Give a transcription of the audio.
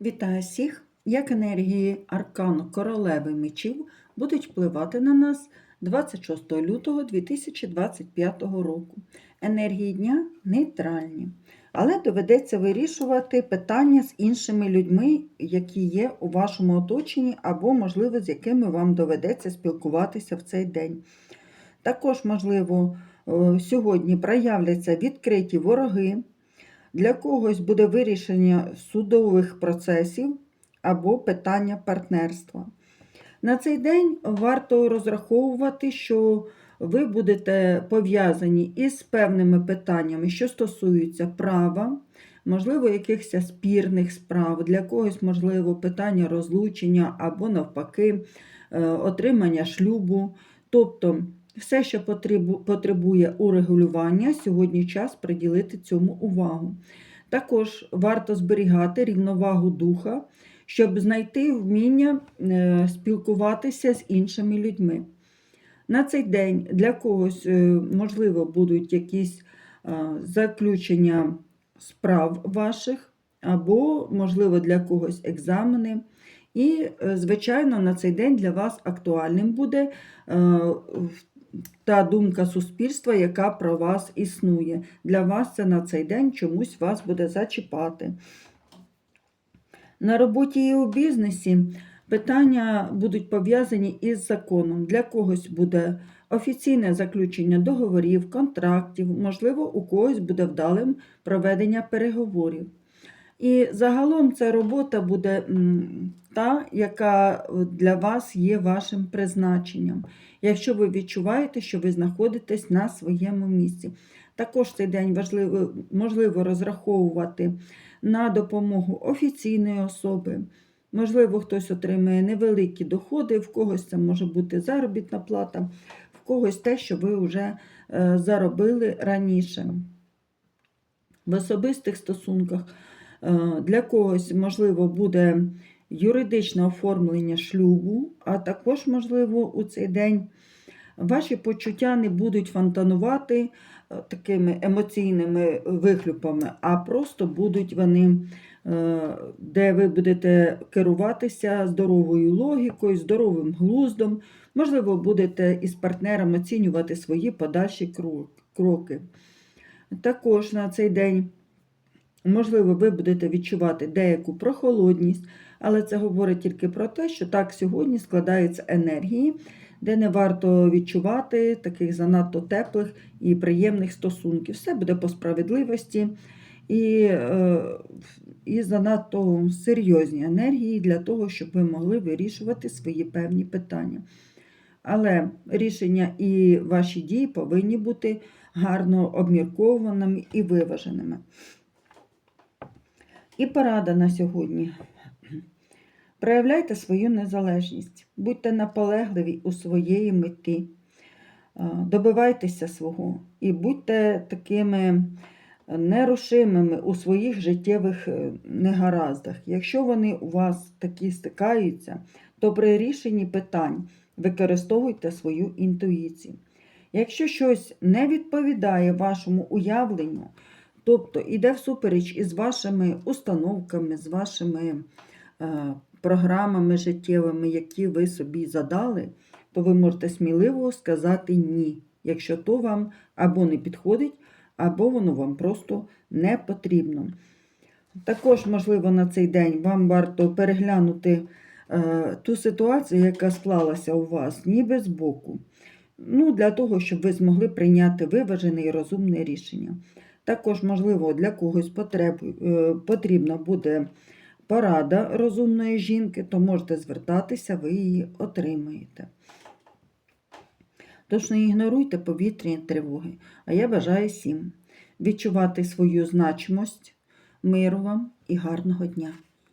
Вітаю всіх! Як енергії аркану королеви мечів будуть впливати на нас 26 лютого 2025 року. Енергії дня нейтральні, але доведеться вирішувати питання з іншими людьми, які є у вашому оточенні, або, можливо, з якими вам доведеться спілкуватися в цей день. Також, можливо, сьогодні проявляться відкриті вороги. Для когось буде вирішення судових процесів або питання партнерства. На цей день варто розраховувати, що ви будете пов'язані із певними питаннями, що стосуються права, можливо, якихось спірних справ, для когось, можливо, питання розлучення або, навпаки, е, отримання шлюбу. Тобто, все, що потребує урегулювання, сьогодні час приділити цьому увагу. Також варто зберігати рівновагу духа, щоб знайти вміння е, спілкуватися з іншими людьми. На цей день для когось, е, можливо, будуть якісь заключення справ ваших, або, можливо, для когось екзамени. І, е, звичайно, на цей день для вас актуальним буде та думка суспільства, яка про вас існує. Для вас це на цей день чомусь вас буде зачіпати. На роботі і у бізнесі питання будуть пов'язані із законом. Для когось буде офіційне заключення договорів, контрактів, можливо, у когось буде вдалим проведення переговорів. І загалом ця робота буде та, яка для вас є вашим призначенням, якщо ви відчуваєте, що ви знаходитесь на своєму місці. Також цей день важливо, можливо розраховувати на допомогу офіційної особи. Можливо, хтось отримає невеликі доходи, в когось це може бути заробітна плата, в когось те, що ви вже е, заробили раніше. В особистих стосунках е, для когось, можливо, буде юридичне оформлення шлюбу, а також, можливо, у цей день ваші почуття не будуть фонтанувати е, такими емоційними вихлюпами, а просто будуть вони, е, де ви будете керуватися здоровою логікою, здоровим глуздом, можливо, будете із партнером оцінювати свої подальші кроки. Також на цей день, можливо, ви будете відчувати деяку прохолодність, але це говорить тільки про те, що так сьогодні складаються енергії, де не варто відчувати таких занадто теплих і приємних стосунків. Все буде по справедливості і, е, і занадто серйозні енергії для того, щоб ви могли вирішувати свої певні питання. Але рішення і ваші дії повинні бути гарно обміркованими і виваженими. І порада на сьогодні. Проявляйте свою незалежність, будьте наполегливі у своєї меті, Е, добивайтеся свого і будьте такими нерушимими у своїх життєвих е, негараздах. Якщо вони у вас такі стикаються, то при рішенні питань використовуйте свою інтуїцію. Якщо щось не відповідає вашому уявленню, тобто іде всупереч із вашими установками, з вашими е, програмами життєвими, які ви собі задали, то ви можете сміливо сказати ні, якщо то вам або не підходить, або воно вам просто не потрібно. Також, можливо, на цей день вам варто переглянути е, ту ситуацію, яка склалася у вас, ніби збоку. Ну, для того, щоб ви змогли прийняти виважене і розумне рішення. Також, можливо, для когось потреб, е, потрібна буде порада розумної жінки, то можете звертатися, ви її отримаєте. Тож не ігноруйте повітряні тривоги, а я бажаю всім відчувати свою значимость, миру вам і гарного дня.